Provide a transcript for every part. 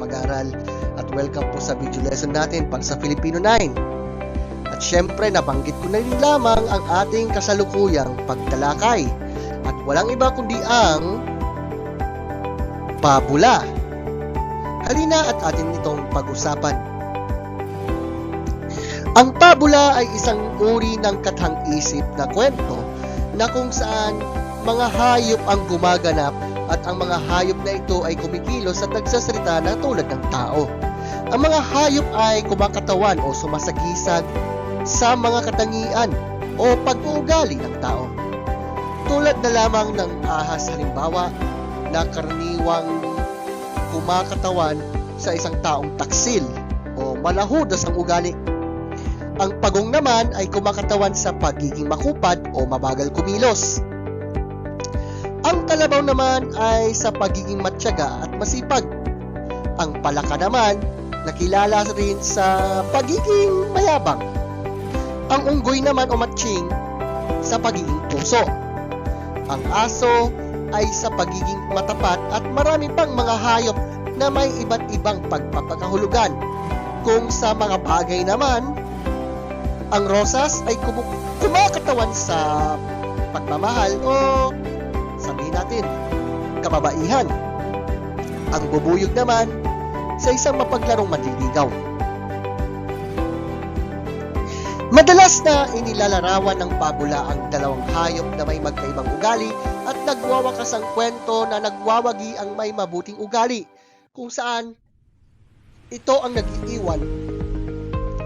mag-aral at welcome po sa video lesson natin para sa Filipino 9. At syempre, nabanggit ko na rin lamang ang ating kasalukuyang pagtalakay at walang iba kundi ang pabula. Halina at atin itong pag-usapan. Ang pabula ay isang uri ng kathang-isip na kwento na kung saan mga hayop ang gumaganap at ang mga hayop na ito ay kumikilos at nagsasalita na tulad ng tao. Ang mga hayop ay kumakatawan o sumasagisag sa mga katangian o pag-uugali ng tao. Tulad na lamang ng ahas halimbawa na karaniwang kumakatawan sa isang taong taksil o malahudas ang ugali. Ang pagong naman ay kumakatawan sa pagiging makupad o mabagal kumilos. Ang kalabaw naman ay sa pagiging matyaga at masipag. Ang palaka naman nakilala rin sa pagiging mayabang. Ang unggoy naman o matching sa pagiging puso. Ang aso ay sa pagiging matapat at marami pang mga hayop na may iba't ibang pagpapakahulugan. Kung sa mga bagay naman, ang rosas ay kumakatawan sa pagmamahal o natin, kababaihan. Ang bubuyog naman sa isang mapaglarong manliligaw. Madalas na inilalarawan ng pabula ang dalawang hayop na may magkaibang ugali at nagwawakas ang kwento na nagwawagi ang may mabuting ugali kung saan ito ang nag-iiwan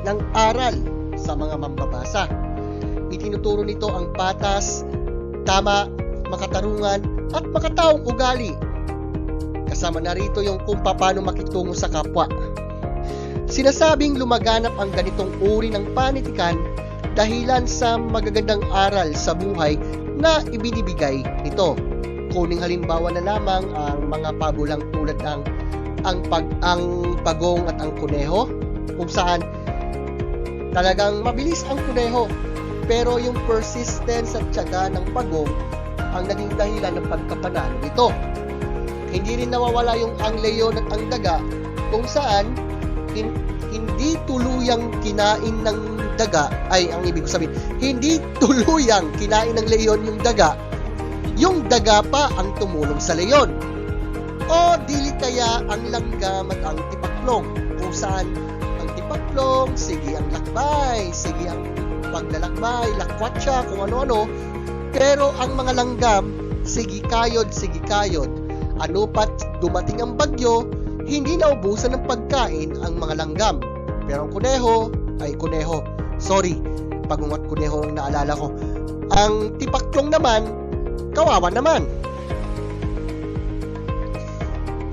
ng aral sa mga mambabasa. Itinuturo nito ang patas, tama, makatarungan at makataong ugali. Kasama na rito yung kung paano makitungo sa kapwa. Sinasabing lumaganap ang ganitong uri ng panitikan dahilan sa magagandang aral sa buhay na ibinibigay nito. Kuning halimbawa na lamang ang mga pabulang tulad ng ang pag ang pagong at ang kuneho kung saan talagang mabilis ang kuneho pero yung persistence at tiyaga ng pagong ang naging dahilan ng pagkapanalo nito. Hindi rin nawawala yung ang leyon at ang daga kung saan hin- hindi tuluyang kinain ng daga ay ang ibig ko sabihin hindi tuluyang kinain ng leyon yung daga. Yung daga pa ang tumulong sa leyon. O dili kaya ang langgam at ang tipaklong? Kung saan ang tipaklong sige ang lakbay sige ang paglalakbay lakwat siya kung ano-ano pero ang mga langgam sige kayod sige kayod ano pat dumating ang bagyo hindi naubusan ng pagkain ang mga langgam. Pero ang kuneho ay kuneho. Sorry, pagungat kuneho ang naalala ko. Ang tipaklong naman, kawawa naman.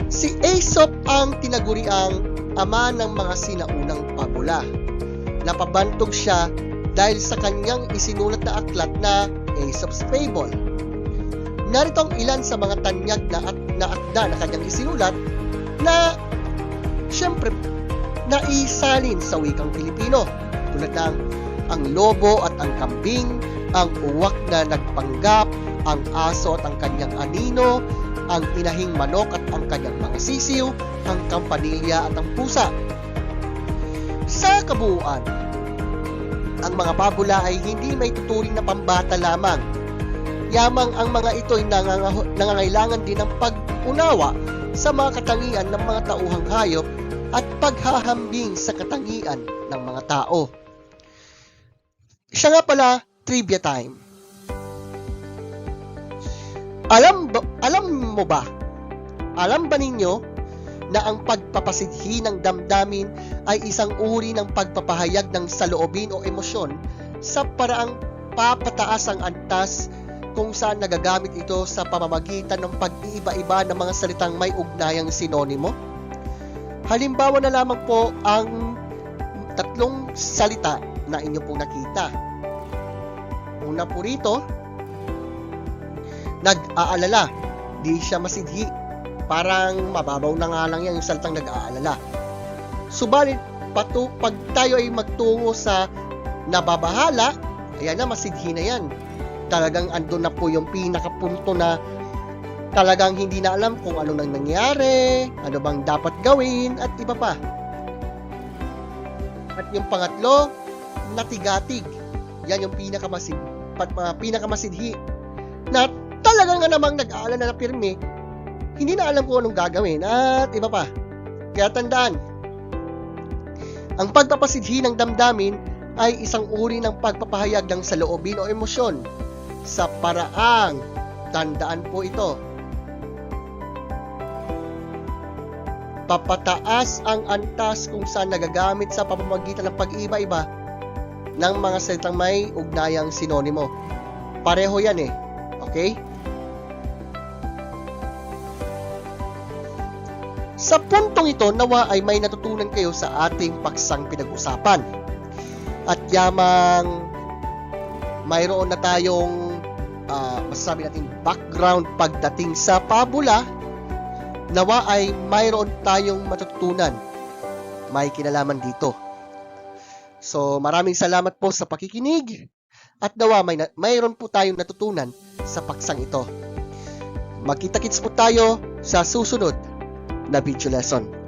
Si Aesop ang tinaguriang ama ng mga sinaunang pabula. Napabantog siya dahil sa kanyang isinulat na aklat na Aesop's Fable. Narito ang ilan sa mga tanyag na, at, na akda na kanyang isinulat na syempre naisalin sa wikang Pilipino tulad ng ang lobo at ang kambing, ang uwak na nagpanggap, ang aso at ang kanyang anino, ang inahing manok at ang kanyang mga sisiw, ang kampanilya at ang pusa. Sa kabuuan, ang mga pabula ay hindi may tuturing na pambata lamang. Yamang ang mga ito ay nangangailangan din ng pag-unawa sa mga katangian ng mga tauhang hayop at paghahambing sa katangian ng mga tao. Siya nga pala, trivia time. Alam ba, alam mo ba? Alam ba ninyo na ang pagpapasidhi ng damdamin ay isang uri ng pagpapahayag ng saloobin o emosyon sa paraang papataas ang antas kung saan nagagamit ito sa pamamagitan ng pag-iiba-iba ng mga salitang may ugnayang sinonimo? Halimbawa na lamang po ang tatlong salita na inyo pong nakita. Una po rito, nag-aalala. Di siya masidhi. Parang mababaw na nga lang yan yung salitang nag-aalala. Subalit, patu pag tayo ay magtungo sa nababahala, ayan na, masidhi na yan. Talagang andun na po yung pinakapunto na talagang hindi na alam kung ano nang nangyari, ano bang dapat gawin, at iba pa. At yung pangatlo, natigatig. Yan yung pinakamasid, pinakamasidhi na talaga nga namang nag-aalala na pirmi, hindi na alam kung anong gagawin at iba pa. Kaya tandaan, ang pagpapasidhi ng damdamin ay isang uri ng pagpapahayag ng saloobin o emosyon sa paraang tandaan po ito. Papataas ang antas kung saan nagagamit sa pamamagitan ng pag-iba-iba ng mga salitang may ugnayang sinonimo. Pareho yan eh. Okay? Sa puntong ito, nawa ay may natutunan kayo sa ating paksang pinag-usapan. At yamang mayroon na tayong uh, masasabi natin background pagdating sa pabula, nawa ay mayroon tayong matutunan. May kinalaman dito. So maraming salamat po sa pakikinig at nawa may na- mayroon po tayong natutunan sa paksang ito. Magkita-kits po tayo sa susunod na video lesson.